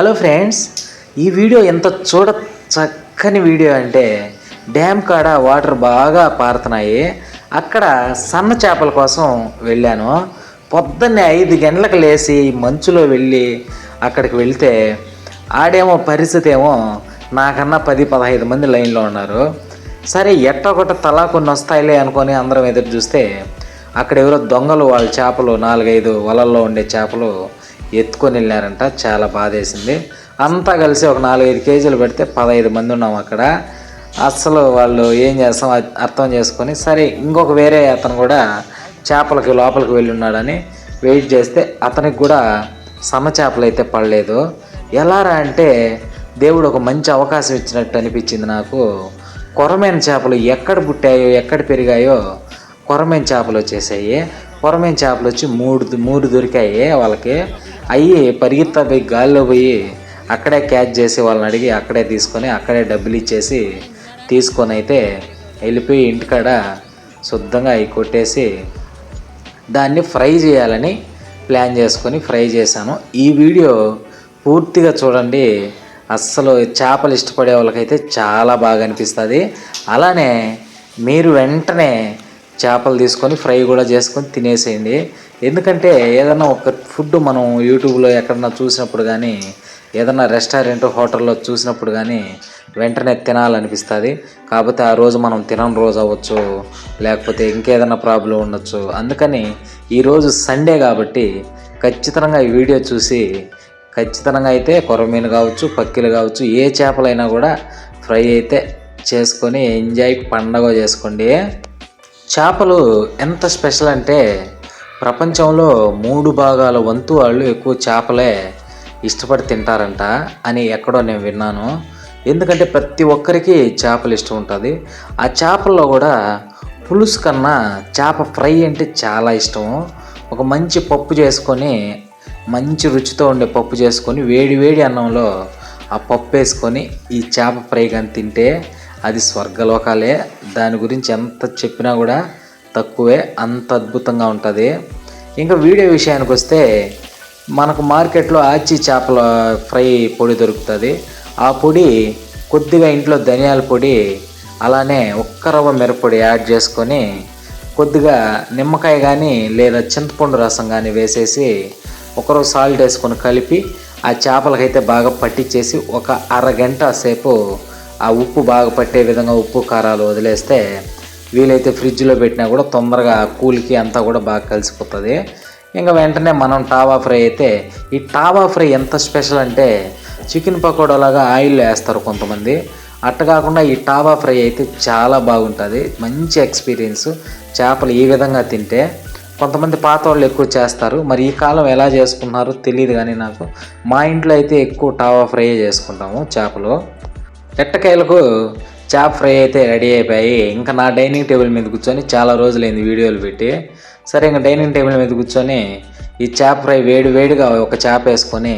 Hello friends ఈ video ఎంత చూడ చక్కని వీడియో అంటే డ్యామ్ కాడ వాటర్ బాగా పారుతున్నాయి. అక్కడ సన్న చేపల కోసం వెళ్ళాను. పొద్దున్నే ఐదు గంటలకు లేచి మంచులో వెళ్ళి అక్కడికి వెళ్తే ఆడేమో పరిస్థితి ఏమో నాకన్నా పది పదహైదు మంది లైన్లో ఉన్నారు. సరే ఎట్టొకట తలా కొన్ని వస్తాయిలే అనుకొని అందరం ఎదురు చూస్తే అక్కడ ఎవరో దొంగలు వాళ్ళ చేపలు నాలుగైదు వలల్లో ఉండే చేపలు ఎత్తుకొని వెళ్ళారంట. చాలా బాధేసింది. అంతా కలిసి ఒక నాలుగైదు కేజీలు పెడితే పదహైదు మంది ఉన్నాం అక్కడ. అస్సలు వాళ్ళు ఏం చేస్తాం అర్థం చేసుకొని సరే ఇంకొక వేరే అతను కూడా చేపలకి లోపలికి వెళ్ళి ఉన్నాడని వెయిట్ చేస్తే అతనికి కూడా సన్న చేపలు అయితే పడలేదు. ఎలారా అంటే దేవుడు ఒక మంచి అవకాశం ఇచ్చినట్టు అనిపించింది నాకు. కొరమైన చేపలు ఎక్కడ పుట్టాయో ఎక్కడ పెరిగాయో కొరమైన చేపలు వచ్చేసాయి. పొరమైన చేపలు వచ్చి మూడు మూడు దొరికాయి. వాళ్ళకి అవి పరిగెత్తా పోయి గాల్లో పోయి అక్కడే క్యాచ్ చేసి వాళ్ళని అడిగి అక్కడే తీసుకొని అక్కడే డబ్బులు ఇచ్చేసి తీసుకొని అయితే వెళ్ళిపోయి ఇంటికాడ శుద్ధంగా అవి కొట్టేసి దాన్ని ఫ్రై చేయాలని ప్లాన్ చేసుకొని ఫ్రై చేశాను. ఈ వీడియో పూర్తిగా చూడండి. అస్సలు చేపలు ఇష్టపడే వాళ్ళకైతే చాలా బాగా అనిపిస్తుంది. అలానే మీరు వెంటనే చేపలు తీసుకొని ఫ్రై కూడా చేసుకొని తినేసేయండి. ఎందుకంటే ఏదైనా ఒక ఫుడ్ మనం యూట్యూబ్లో ఎక్కడన్నా చూసినప్పుడు కానీ ఏదైనా రెస్టారెంట్ హోటల్లో చూసినప్పుడు కానీ వెంటనే తినాలనిపిస్తుంది. కాకపోతే ఆ రోజు మనం తినని రోజు అవ్వచ్చు లేకపోతే ఇంకేదైనా ప్రాబ్లం ఉండొచ్చు. అందుకని ఈరోజు సండే కాబట్టి ఖచ్చితంగా ఈ వీడియో చూసి ఖచ్చితంగా అయితే కొరమీను కావచ్చు పక్కిలు కావచ్చు ఏ చేపలైనా కూడా ఫ్రై అయితే చేసుకొని ఎంజాయ్ పండగ చేసుకోండి. చేపలు ఎంత స్పెషల్ అంటే ప్రపంచంలో మూడు భాగాల వంతు వాళ్ళు ఎక్కువ చేపలే ఇష్టపడి తింటారంట అని ఎక్కడో నేను విన్నాను. ఎందుకంటే ప్రతి ఒక్కరికి చేపలు ఇష్టం ఉంటుంది. ఆ చేపల్లో కూడా పులుసు కన్నా చేప ఫ్రై అంటే చాలా ఇష్టం. ఒక మంచి పప్పు చేసుకొని మంచి రుచితో ఉండే పప్పు చేసుకొని వేడి వేడి అన్నంలో ఆ పప్పు వేసుకొని ఈ చేప ఫ్రై కానీ తింటే అది స్వర్గలోకాలే. దాని గురించి ఎంత చెప్పినా కూడా తక్కువే అంత అద్భుతంగా ఉంటుంది. ఇంకా వీడియో విషయానికి వస్తే మనకు మార్కెట్లో ఆచి చేపల ఫ్రై పొడి దొరుకుతుంది. ఆ పొడి కొద్దిగా ఇంట్లో ధనియాల పొడి అలానే ఒక్క రవ్వ మిరపొడి యాడ్ చేసుకొని కొద్దిగా నిమ్మకాయ కానీ లేదా చింతపండు రసం కానీ వేసేసి ఒకరు సాల్ట్ వేసుకొని కలిపి ఆ చేపలకైతే బాగా పట్టించేసి ఒక అరగంట సేపు ఆ ఉప్పు బాగా పట్టే విధంగా ఉప్పు కారాలు వదిలేస్తే వీలైతే ఫ్రిడ్జ్లో పెట్టినా కూడా తొందరగా కూలికి అంతా కూడా బాగా కలిసిపోతుంది. ఇంకా వెంటనే మనం టావా ఫ్రై అయితే ఈ టావా ఫ్రై ఎంత స్పెషల్ అంటే చికెన్ పకోడాలాగా ఆయిల్ వేస్తారు కొంతమంది. అట్ట కాకుండా ఈ టావా ఫ్రై అయితే చాలా బాగుంటుంది. మంచి ఎక్స్పీరియన్స్. చేపలు ఈ విధంగా తింటే కొంతమంది పాత వాళ్ళు ఎక్కువ చేస్తారు. మరి ఈ కాలం ఎలా చేసుకున్నారో తెలియదు కానీ నాకు మా ఇంట్లో అయితే ఎక్కువ టావా ఫ్రై చేసుకుంటాము చేపలు. ఎట్టకాయలకు చేప ఫ్రై అయితే రెడీ అయిపోయి ఇంకా నా డైనింగ్ టేబుల్ మీద కూర్చొని చాలా రోజులైంది వీడియోలు పెట్టి. సరే ఇంకా డైనింగ్ టేబుల్ మీద కూర్చొని ఈ చేప ఫ్రై వేడి వేడిగా ఒక చేప వేసుకొని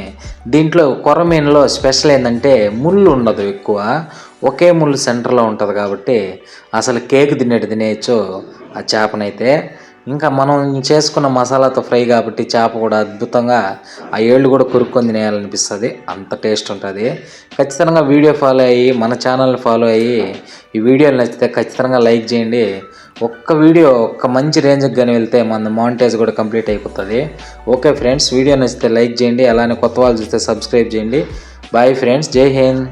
దీంట్లో కొరమీన్లో స్పెషల్ ఏంటంటే ముళ్ళు ఉండదు ఎక్కువ. ఒకే ముళ్ళు సెంటర్లో ఉంటుంది కాబట్టి అసలు కేక్ తినేట్టు తినేయచ్చు ఆ చేపనైతే. ఇంకా మనం చేసుకున్న మసాలాతో ఫ్రై కాబట్టి చేప కూడా అద్భుతంగా ఆ ఏళ్ళు కూడా కొరుక్కొని తినేయాలనిపిస్తుంది. అంత టేస్ట్ ఉంటుంది. ఖచ్చితంగా వీడియో ఫాలో అయ్యి మన ఛానల్ని ఫాలో అయ్యి ఈ వీడియోలు నచ్చితే ఖచ్చితంగా లైక్ చేయండి. ఒక్క వీడియో ఒక్క మంచి రేంజ్కి కానీ వెళ్తే మన మానిటైజ్ కూడా కంప్లీట్ అయిపోతుంది. ఓకే ఫ్రెండ్స్ వీడియో నచ్చితే లైక్ చేయండి. అలానే కొత్త వాళ్ళు చూస్తే సబ్స్క్రైబ్ చేయండి. బాయ్ ఫ్రెండ్స్ జై హింద్.